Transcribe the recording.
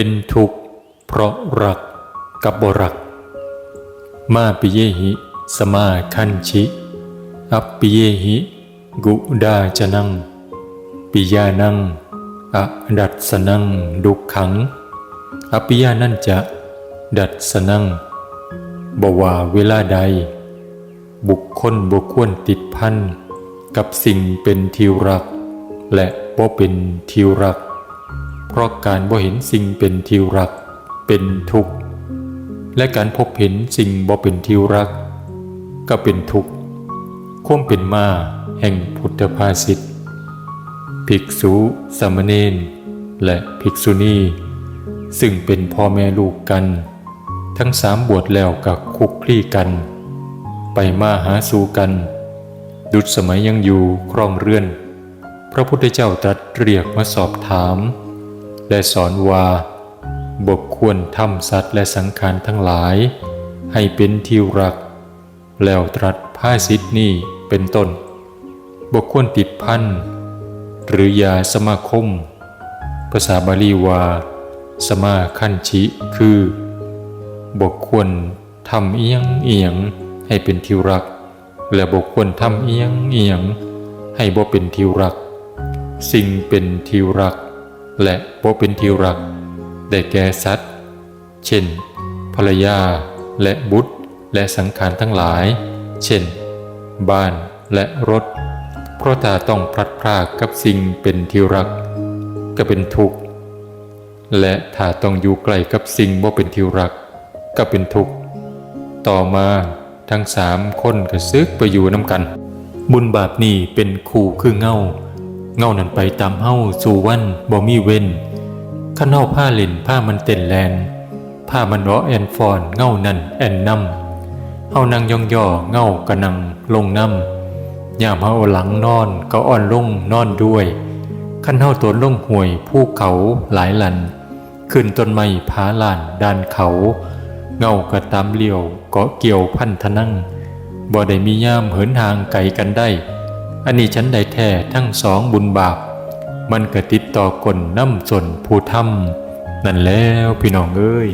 เป็นทุกข์เพราะรักกับบรัก มาปิเยหิ สมาคันชิ อัปปิเยหิ กุดาจนัง ปิยานังอดัดสนังดุขขัง อปิยานั่นจะ ดัดสนังบว่าเวลาใด บุคคลบุควรติดพันกับสิ่งเป็นทิวรัก และบ่เป็นทิวรัก ราะการบ่เห็นสิ่งเป็นทิวรัก เป็นทุกข์ และการพบเห็นสิ่งบ่เป็นทิวรัก ก็เป็นทุกข์ความเป็นมาแห่งพุทธภาษิตภิกษุสามเณรและภิกษุณีซึ่งเป็นพ่อแม่ลูกกัน ทั้งสามบวชแล้วกับคุกคลี่กัน ไปมาหาสู่กัน ดุจสมัยยังอยู่ครองเรือน พระพุทธเจ้าตรัสเรียกมาสอบถาม และสอนว่าบกควรทำสัตว์และสังขารทั้งหลาย ให้เป็นที่รัก แล้วตรัสผ้าสิทธินี้เป็นต้นบกควรติดพันหรือยาสมาคม ภาษาบาลีว่าสมาคันชิคือบกควรทำเอียงเอียงให้เป็นทิวรัก และบกควรทำเอียงเอียงให้บ่เป็นทิวรัก สิ่งเป็นทิวรัก และบ่เป็นทิวรัก ได้แก่สัตว์ เช่น ภรรยา และบุตร และสังขารทั้งหลาย เช่น บ้านและรถ เพราะถ้าต้องพลัดพรากกับสิ่งเป็นที่รัก ก็เป็นทุกข์ และถ้าต้องอยู่ใกลกับสิ่งบ่เป็นที่รัก ก็เป็นทุกข์ ต่อมาทั้งสามคนก็ซึกไปอยู่น้ำกัน บุญบาปนี่เป็นคู่คือเงา เงานันไปตามเฮ้าสู่วันบ่มีเว้นข้าเฮาผ้าเล่นผ้ามันเต้นแลนผ้ามันเนาะแอนฟอนเงานั่นแอนนำเฮานั่งย่องย่อเงากะนังลงนำยามเฮาหลังนอนก็อ่อนลงนอนด้วยขันเฮาตัวลงห่วยภูเขาหลายลัน ขึ้นต้นไม้ผาลานด้านเขา เงากระตามเลี้ยวเกาะเกี่ยวพันธนั่งบ่ได้มีย่ามเหินทางไกลกันได้ อันนี้ฉันได้แท้ทั้งสองบุญบาป มันกระติดต่อกลน้ำสนผู้ทำนั่นแล้วพี่น้องเอ้ย